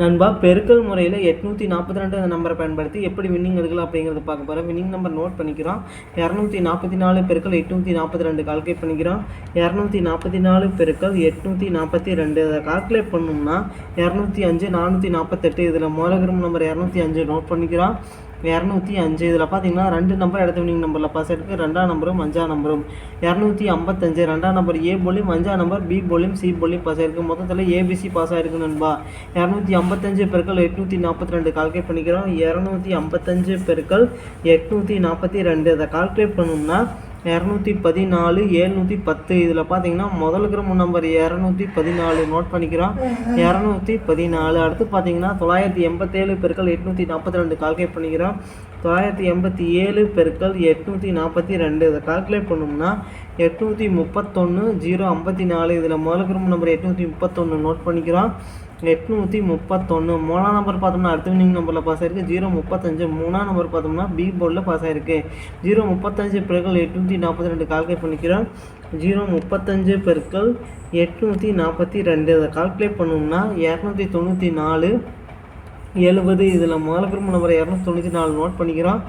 நண்பா பெருக்கல் முறையில் எட்நூற்றி நாற்பத்தி ரெண்டு அந்த நம்பரை பயன்படுத்தி எப்படி வின்னிங் எடுக்கலாம் அப்படிங்கிறத பார்க்க போகிறோம் வின்னிங் நம்பர் நோட் பண்ணிக்கிறோம். இரநூத்தி நாற்பத்தி நாலு பெருக்கள் எட்நூற்றி நாற்பத்தி ரெண்டு கால்குலேட் பண்ணிக்கிறோம். இரநூத்தி நாற்பத்தி நாலு பெருக்கள் எட்நூற்றி நாற்பத்தி ரெண்டு. அதை கால்குலேட் பண்ணோம்னா இரநூத்தி அஞ்சு நானூற்றி நாற்பத்தெட்டு இதில் மூலகிரம் நம்பர் இரநூத்தி அஞ்சு நோட் பண்ணிக்கிறோம். இரநூத்தி அஞ்சு. இதில் பார்த்தீங்கன்னா ரெண்டு நம்பர் அடுத்த வினிங் நம்பரில் பாஸ் ஆயிருக்கு. ரெண்டாம் நம்பரும் அஞ்சாம் நம்பரும் இரநூத்தி ஐம்பத்தஞ்சு. ரெண்டாம் நம்பர் ஏ போலியும் அஞ்சாம் நம்பர் பி போலியும் சி போலியும் பாஸ் ஆயிருக்கு. மொத்தத்தில் ஏபிசி பாஸ் ஆயிருக்கு நண்பா. இரநூத்தி ஐம்பத்தஞ்சு பெருக்கள் எட்நூற்றி நாற்பத்தி ரெண்டு. கால்குலேட் பண்ணிக்கிறோம். இரநூத்தி ஐம்பத்தஞ்சு பெருக்கள் எட்நூற்றி நாற்பத்தி ரெண்டு. அதை கால்குலேட் பண்ணோம்னா இரநூத்தி பதினாலு எழுநூற்றி பத்து. இதில் பார்த்தீங்கன்னா முதல் கிரம நம்பர் இரநூத்தி பதினாலு நோட் பண்ணிக்கிறோம். இரநூத்தி பதினாலு. அடுத்து பார்த்தீங்கன்னா தொள்ளாயிரத்தி எண்பத்தேழு பெருக்கள் எட்நூற்றி நாற்பத்தி ரெண்டு கால்குலேட் பண்ணிக்கிறோம். தொள்ளாயிரத்தி எண்பத்தி ஏழு பெருக்கள் எட்நூற்றி நாற்பத்தி ரெண்டு. இதை கால்குலேட் பண்ணோம்னா எட்நூற்றி முப்பத்தொன்று ஜீரோ ஐம்பத்தி நாலு. இதில் முதல் கிரம நம்பர் எட்நூற்றி முப்பத்தொன்று நோட் பண்ணிக்கிறோம். எட்நூற்றி முப்பத்தொன்று மூணாம் நம்பர் பார்த்தோம்னா அடுத்த வினிங் நம்பரில் பாஸ் ஆயிருக்கு. ஜீரோ முப்பத்தஞ்சு. மூணாம் நம்பர் பார்த்தோம்னா பி போர்டில் பாஸ் ஆயிருக்கு. ஜீரோ முப்பத்தஞ்சு பெருக்கள் எட்நூற்றி நாற்பத்தி ரெண்டு. கால்குலேட் பண்ணிக்கிறோம். ஜீரோ முப்பத்தஞ்சு பெருக்கள் எட்நூற்றி நாற்பத்தி ரெண்டு. அதை கால்குலேட் பண்ணோம்னா இரநூத்தி தொண்ணூற்றி நாலு எழுபது. இதில் முதல் குடும்ப நம்பர் இரநூத்தி தொண்ணூற்றி நாலு நோட் பண்ணிக்கிறோம்.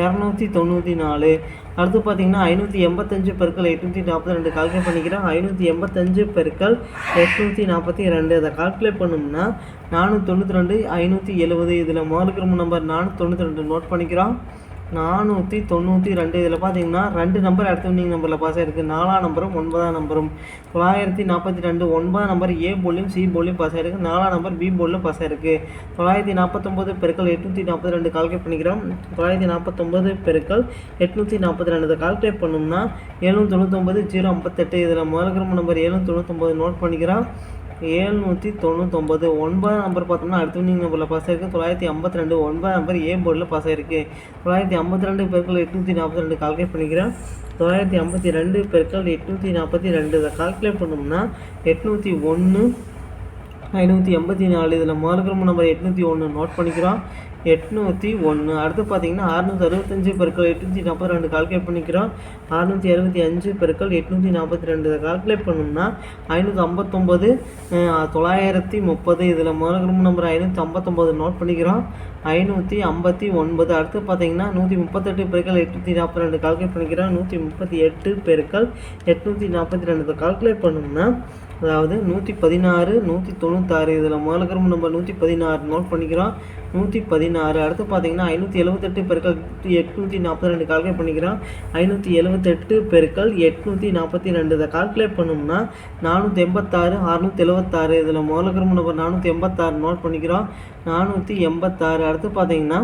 இரநூத்தி தொண்ணூற்றி நாலு. அடுத்து பார்த்தீங்கன்னா ஐநூற்றி எண்பத்தஞ்சு பெருக்கள் எட்நூற்றி நாற்பத்தி ரெண்டு கால்குலேட் பண்ணிக்கிறோம் ஐநூற்றி எண்பத்தஞ்சு பெருக்கள் எட்நூற்றி நாற்பத்தி ரெண்டு அதை கால்குலேட் பண்ணோம்னா நானூற்றி தொண்ணூற்றி ரெண்டு ஐநூற்றி எழுபது இதில் மார்க் குடும்ப நம்பர் நானூற்றி தொண்ணூற்றி ரெண்டு நோட் பண்ணிக்கிறோம். நானூற்றி தொண்ணூற்றி ரெண்டு. இதில் பார்த்தீங்கன்னா ரெண்டு நம்பர் அடுத்த வினிங் நம்பரில் பாஸ் ஆகிருக்கு நாலாம் நம்பரும் ஒன்பதாம் நம்பரும் தொள்ளாயிரத்தி நாற்பத்தி ரெண்டு ஒன்பதாம் நம்பர் ஏ போலையும் சி போலையும் பாஸ் ஆகிருக்கு நாலாம் நம்பர் பி போலியும் பாஸ் ஆகிருக்கு தொள்ளாயிரத்தி நாற்பத்தொம்பது பெருக்கள் எட்நூற்றி நாற்பத்தி ரெண்டு கால்குலேட் பண்ணிக்கிறோம். தொள்ளாயிரத்தி நாற்பத்தொம்பது பெருக்கள் எட்நூற்றி நாற்பத்தி ரெண்டு. கால்குலேட் பண்ணோம்னா ஏழுநூற்றி தொண்ணூத்தொம்பது ஜீரோ ஐம்பத்தெட்டு. இதில் முதல் கிரம நம்பர் ஏழுநூற்றி தொண்ணூத்தொம்பது நோட் பண்ணிக்கிறோம். ஏழ்நூற்றி தொண்ணூத்தொம்பது ஒன்பதாம் நம்பர் பார்த்தோம்னா அடுத்த வினிங் நம்பரில் பாஸ் ஆயிருக்கு. தொள்ளாயிரத்தி ஐம்பத்தி ரெண்டு ஒன்பதாம் நம்பர் ஏ போர்டில் பாஸ் ஆயிருக்கு. தொள்ளாயிரத்தி ஐம்பத்தி ரெண்டு பெருக்கள் எட்நூற்றி நாற்பத்தி ரெண்டு கால்குலேட் பண்ணிக்கிறேன். தொள்ளாயிரத்தி ஐம்பத்தி ரெண்டு பெருக்கள் எட்நூற்றி நாற்பத்தி ரெண்டு. இதை கால்குலேட் பண்ணோம்னா எட்நூற்றி ஒன்று ஐநூற்றி எண்பத்தி நாலு. இதில் மார்க்கிரம நம்பர் எட்நூற்றி ஒன்று நோட் பண்ணிக்கிறோம். எட்நூற்றி ஒன்று அடுத்து பார்த்தீங்கன்னா அறுநூற்றி அறுபத்தஞ்சு பெருக்கள் எட்நூற்றி நாற்பத்தி ரெண்டு கால்குலேட் பண்ணிக்கிறோம். அறுநூற்றி அறுபத்தி அஞ்சு பெருக்கள் எட்நூற்றி நாற்பத்தி ரெண்டு. இதை கால்குலேட் பண்ணோம்னா ஐநூற்றி ஐம்பத்தொம்பது தொள்ளாயிரத்தி முப்பது. இதில் மார்க்கிரம நம்பர் ஐநூற்றி ஐம்பத்தொம்பது நோட் பண்ணிக்கிறோம். ஐநூற்றி ஐம்பத்தி ஒன்பது. அடுத்து பார்த்தீங்கன்னா நூற்றி முப்பத்தெட்டு பெருக்கள் எட்நூற்றி நாற்பத்தி ரெண்டு கால்குலேட் பண்ணிக்கிறோம். நூற்றி முப்பத்தி எட்டு பெருக்கள் எட்நூற்றி நாற்பத்தி ரெண்டு. கால்குலேட் பண்ணோம்னா அதாவது நூற்றி பதினாறு நூற்றி தொண்ணூத்தாறு இதில் முதல்கிரம நம்பர் நூற்றி பதினாறு நோட் பண்ணிக்கிறோம். நூற்றி பதினாறு அடுத்து பார்த்தீங்கன்னா ஐநூற்றி எழுபத்தெட்டு பெருக்கள் எட்நூற்றி நாற்பத்தி ரெண்டு கால்குலேட் பண்ணிக்கிறோம். ஐநூற்றி எழுபத்தெட்டு பெருக்கள் எட்நூற்றி நாற்பத்தி ரெண்டு இதை கால்குலேட் பண்ணோம்னா நானூற்றி எண்பத்தாறு அறுநூற்றி எழுபத்தாறு இதில் முதல்கிரம நம்பர் நானூற்றி எண்பத்தாறு நோட் பண்ணிக்கிறோம். நானூற்றி எண்பத்தாறு அடுத்து பார்த்தீங்கன்னா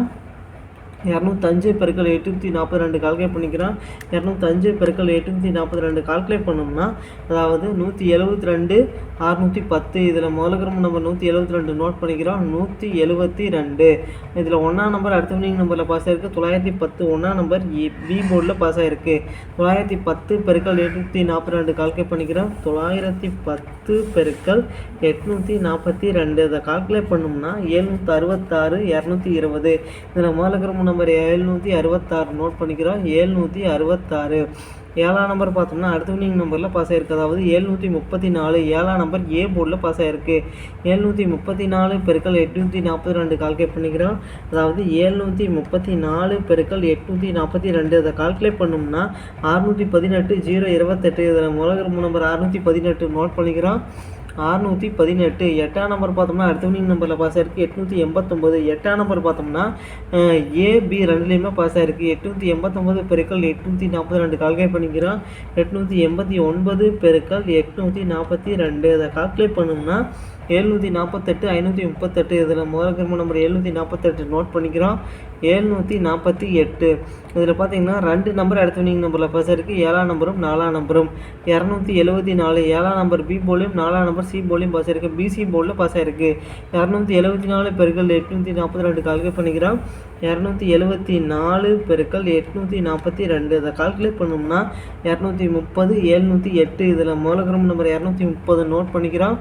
இரநூத்தஞ்சு பெருக்கள் எட்நூற்றி நாற்பத்தி ரெண்டு கால்குலேட் பண்ணிக்கிறோம் இரநூத்தஞ்சு பெருக்கள் எட்நூற்றி நாற்பத்தி ரெண்டு கால்குலேட் பண்ணோம்னா அதாவது நூற்றி எழுபத்தி ரெண்டு அறுநூற்றி பத்து. இதில் முதல்கிரம நம்பர் நூற்றி எழுபத்தி ரெண்டு நோட் பண்ணிக்கிறோம். நூற்றி எழுபத்தி ரெண்டு. இதில் ஒன்றாம் நம்பர் அடுத்த வினிங் நம்பரில் பாஸ் ஆகிருக்கு தொள்ளாயிரத்தி பத்து ஒன்றாம் நம்பர் பி போர்டில் பாஸ் ஆகிருக்கு தொள்ளாயிரத்தி பத்து பெருக்கள் எட்நூற்றி நாற்பத்தி ரெண்டு கால்குலேட் பண்ணிக்கிறோம். தொள்ளாயிரத்தி பத்து பெருக்கள் எட்நூற்றி நாற்பத்தி ரெண்டு. இதை கால்குலேட் பண்ணோம்னா எழுநூற்றி அறுபத்தாறு இரநூத்தி இருபது. இதில் முதல்கிரம நம்பர் எழுநூற்றி அறுபத்தாறு நோட் பண்ணிக்கிறோம். ஏழ்நூற்றி அறுபத்தாறு. ஏழாம் நம்பர் பார்த்தோம்னா அடுத்த வினிங் நம்பரில் பாஸ் ஆயிருக்கு. அதாவது ஏழ்நூற்றி முப்பத்தி நாலு. ஏழாம் நம்பர் ஏ போர்டில் பாஸ் ஆயிருக்கு. ஏழ்நூற்றி முப்பத்தி நாலு பெருக்கள் எட்நூற்றி நாற்பத்தி ரெண்டு கால்குலேட் பண்ணிக்கிறோம். அதாவது ஏழ்நூற்றி முப்பத்தி நாலு பெருக்கள் எட்நூற்றி நாற்பத்தி ரெண்டு. அதை கால்குலேட் பண்ணோம்னா அறுநூற்றி பதினெட்டு ஜீரோ இருபத்தெட்டு. இதில் முதல் நம்பர் அறுநூற்றி பதினெட்டு நோட் பண்ணிக்கிறோம். அறுநூற்றி பதினெட்டு. எட்டாம் நம்பர் பார்த்தோம்னா அடுத்தவனிங் நம்பரில் பாஸ் ஆயிருக்கு. எட்நூற்றி எண்பத்தொம்போது. எட்டாம் நம்பர் பார்த்தோம்னா ஏ பி ரெண்டுலேயுமே பாஸ் ஆயிருக்கு. எட்நூற்றி எண்பத்தொம்போது பெருக்கள் எட்நூற்றி நாற்பத்தி ரெண்டு. கால்குலேட் பண்ணிக்கிறோம். எட்நூற்றி எண்பத்தி ஒன்பது பெருக்கள் எட்நூற்றி நாற்பத்தி ரெண்டு. அதை கால்குலேட் பண்ணோம்னா எழுநூற்றி நாற்பத்தெட்டு ஐநூற்றி முப்பத்தெட்டு. இதில் முதல் கிரும நம்பர் எழுநூற்றி நாற்பத்தெட்டு நோட் பண்ணிக்கிறோம். எழுநூற்றி நாற்பத்தி எட்டு. இதில் பார்த்தீங்கன்னா ரெண்டு நம்பர் அடுத்த வினிங் நம்பரில் பஸ் இருக்குது ஏழாம் நம்பரும் நாலாம் நம்பரும் இரநூத்தி எழுபத்தி நாலு ஏழாம் நம்பர் பி போலியும் நாலாம் நம்பர் சி போலியும் பாஸ் இருக்குது பிசி போர்டில் பாஸ் இருக்குது இரநூத்தி எழுபத்தி நாலு பெருக்கள் எட்நூற்றி நாற்பத்தி ரெண்டு கால்குலேட் பண்ணிக்கிறோம். இரநூத்தி எழுபத்தி நாலு பெருக்கள் எட்நூற்றி நாற்பத்தி ரெண்டு. இதை கால்குலேட் பண்ணோம்னா இரநூத்தி முப்பது எழுநூற்றி எட்டு. இதில் மூலகிரம் நம்பர் இரநூத்தி முப்பது நோட் பண்ணிக்கிறோம்.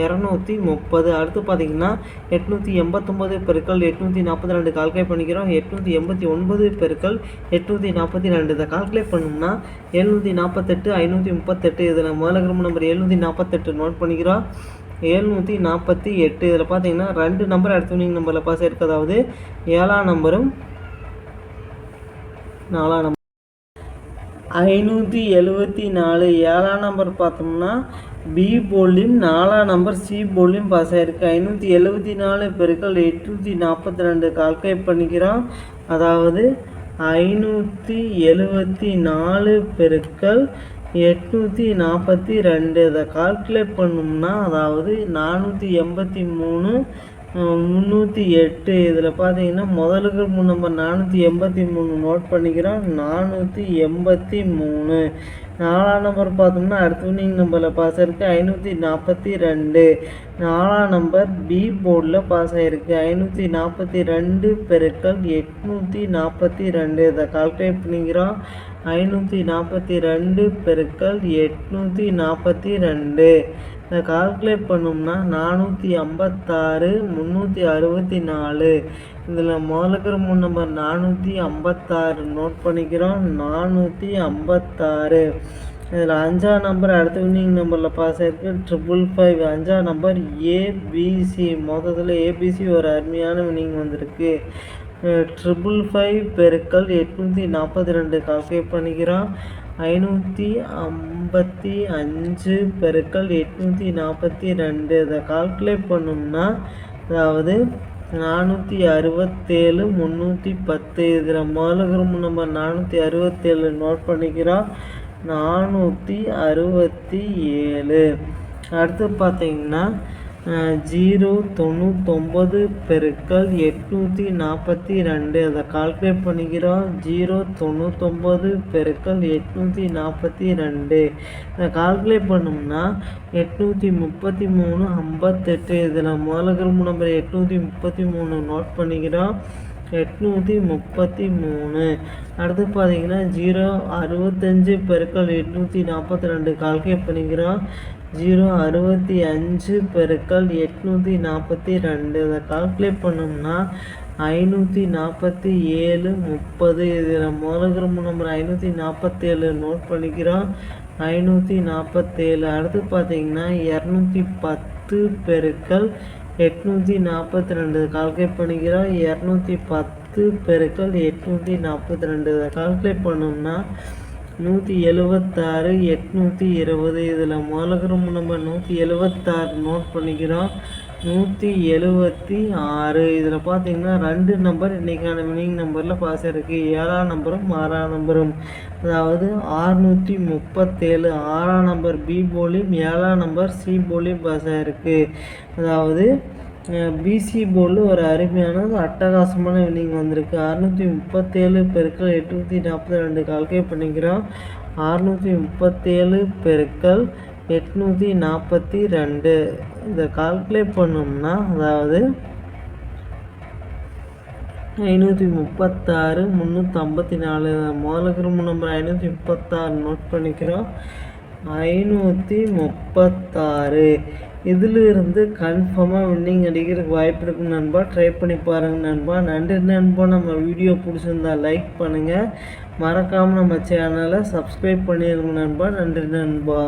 இரநூத்தி முப்பது. அடுத்து பார்த்தீங்கன்னா எட்நூற்றி எண்பத்தொம்போது பெருக்கள் எட்நூற்றி நாற்பத்தி ரெண்டு கால்குலேட் பண்ணிக்கிறோம். எட்நூற்றி எண்பத்தி ஒன்பது பெருக்கள் எட்நூற்றி நாற்பத்தி ரெண்டு. இதை கால்குலேட் பண்ணோம்னா எழுநூற்றி நாற்பத்தெட்டு ஐநூற்றி முப்பத்தெட்டு. இதில் முதல்கிரம நம்பர் எழுநூற்றி நாற்பத்தெட்டு நோட் பண்ணிக்கிறோம். எழுநூற்றி நாற்பத்தி எட்டு. இதில் பார்த்தீங்கன்னா ரெண்டு நம்பர் அடுத்த வினிங் நம்பரில் பாஸ் ஆயிருக்கு அதாவது ஏழாம் நம்பரும் நாலாம் நம்பர் ஐநூற்றி எழுபத்தி நாலு. ஏழாம் நம்பர் பார்த்தோம்னா பி போல்லையும் நாலாம் நம்பர் சி போல்லையும் பாஸ் ஆகிருக்கு ஐநூற்றி எழுபத்தி நாலு பெருக்கள் எட்நூற்றி நாற்பத்தி ரெண்டு. கால்குலேட் பண்ணிக்கிறோம். அதாவது ஐநூற்றி எழுபத்தி நாலு பெருக்கள் எட்நூற்றி நாற்பத்தி ரெண்டு. இதை கால்குலேட் பண்ணோம்னா அதாவது நானூற்றி எண்பத்தி மூணு முந்நூற்றி எட்டு. இதில் பார்த்தீங்கன்னா முதலுக்கு நம்ம நம்பர் நானூற்றி எண்பத்தி மூணு நோட் பண்ணிக்கிறோம். நானூற்றி எண்பத்தி மூணு. நாலாம் நம்பர் பார்த்தோம்னா அடுத்த வினிங் நம்பரில் பாஸ் ஆகிருக்கு ஐநூற்றி நாற்பத்தி ரெண்டு. நாலாம் நம்பர் பி போர்டில் பாஸ் ஆகிருக்கு ஐநூற்றி நாற்பத்தி ரெண்டு பெருக்கள் எட்நூற்றி நாற்பத்தி ரெண்டு. இதை கால்குலேட் பண்ணிக்கிறோம். ஐநூற்றி நாற்பத்தி ரெண்டு பெருக்கள் எட்நூற்றி நாற்பத்தி ரெண்டு. இதை கால்குலேட் பண்ணோம்னா நானூற்றி ஐம்பத்தாறு முந்நூற்றி அறுபத்தி நாலு. இதில் முதலுக்கிற மூணு நம்பர் நானூற்றி ஐம்பத்தாறு நோட் பண்ணிக்கிறோம். நானூற்றி ஐம்பத்தாறு. இதில் அஞ்சாம் நம்பர் அடுத்த வின்னிங் நம்பரில் பாஸ் ஆகிருக்கு ட்ரிபிள் ஃபைவ் அஞ்சாம் நம்பர் ஏபிசி மொத்தத்தில் ஏபிசி ஒரு அருமையான வின்னிங் வந்திருக்கு. ட்ரிபிள் ஃபைவ் பெருக்கள் எட்நூற்றி நாற்பத்தி ரெண்டு கால்குலேட் பண்ணிக்கிறோம். ஐநூற்றி ஐம்பத்தி அஞ்சு பெருக்கள் எட்நூற்றி நாற்பத்தி ரெண்டு. இதை கால்குலேட் பண்ணோம்னா அதாவது நானூற்றி அறுபத்தேழு முந்நூற்றி பத்து. இதில் முதல்ல நம்ம நானூற்றி அறுபத்தேழு நோட் பண்ணிக்கிறோம். நானூற்றி அறுபத்தி ஏழு. அடுத்து பார்த்தீங்கன்னா ஜீரோ தொண்ணூத்தொம்பது பெருக்கல் எட்நூற்றி நாற்பத்தி ரெண்டு. அதை கால்குலேட் பண்ணிக்கிறோம். ஜீரோ தொண்ணூத்தொம்பது பெருக்கல் எட்நூற்றி நாற்பத்தி ரெண்டு. அதை கால்குலேட் பண்ணோம்னா எட்நூற்றி முப்பத்தி மூணு ஐம்பத்தெட்டு. இதில் முதல்ல நம்பர் எட்நூற்றி முப்பத்தி மூணு நோட் பண்ணிக்கிறோம். எட்நூற்றி முப்பத்தி மூணு. அடுத்து பார்த்தீங்கன்னா ஜீரோ அறுபத்தஞ்சு பெருக்கள் எட்நூற்றி நாற்பத்தி ரெண்டு. கால்குலேட் பண்ணிக்கிறோம். ஜீரோ அறுபத்தி அஞ்சு பெருக்கள் எட்நூற்றி நாற்பத்தி ரெண்டு. இதை கால்குலேட் பண்ணோம்னா ஐநூற்றி நாற்பத்தி ஏழு முப்பது. இதில் மோலகிராம் நம்பர் ஐநூற்றி நாற்பத்தேழு நோட் பண்ணிக்கிறோம். ஐநூற்றி நாற்பத்தேழு. அடுத்து பார்த்தீங்கன்னா இரநூத்தி பத்து பெருக்கள் எட்நூற்றி நாற்பத்தி ரெண்டு. கால்குலேட் பண்ணிக்கிறோம். இரநூத்தி பத்து பெருக்கள் எட்நூற்றி நாற்பத்தி ரெண்டு. இதை கால்குலேட் பண்ணோம்னா நூற்றி எழுபத்தாறு எட்நூற்றி இருபது இதில் முதலகிரம் நம்ம நூற்றி எழுபத்தாறு நோட் பண்ணிக்கிறோம். நூற்றி எழுபத்தி ஆறு இதில் பார்த்தீங்கன்னா ரெண்டு நம்பர் இன்றைக்கான வினிங் நம்பரில் பாஸ் இருக்குது ஏழாம் நம்பரும் ஆறாம் நம்பரும் அதாவது ஆறுநூற்றி முப்பத்தேழு ஆறாம் நம்பர் பி போலியும் ஏழாம் நம்பர் சி போலியும் பாஸ் ஆகிருக்கு அதாவது பிசி போர்டில் ஒரு அருமையான அட்டகாசமான வினிங் வந்திருக்கு. அறுநூற்றி முப்பத்தேழு பெருக்கள் எட்நூற்றி நாற்பத்தி ரெண்டு கால்குலேட் பண்ணிக்கிறோம். அறுநூற்றி முப்பத்தேழு பெருக்கள் எட்நூற்றி நாற்பத்தி ரெண்டு. இதை கால்குலேட் பண்ணோம்னா அதாவது ஐநூற்றி முப்பத்தாறு முந்நூற்றம்பத்தி நாலு. முதல்ல குடும்ப நம்பர் ஐநூற்றி முப்பத்தாறு நோட் பண்ணிக்கிறோம். ஐநூற்றி முப்பத்தாறு. இதிலிருந்து கன்ஃபார்மாக வின்னிங் அடிக்கிறதுக்கு வாய்ப்பு இருக்குது நண்பா. ட்ரை பண்ணி பாருங்கள் நண்பா. நன்றி நண்பா. நம்ம வீடியோ பிடிச்சிருந்தா லைக் பண்ணுங்கள் மறக்காமல் நம்ம சேனலை சப்ஸ்கிரைப் பண்ணிடுங்க நண்பா. நன்றி நண்பா.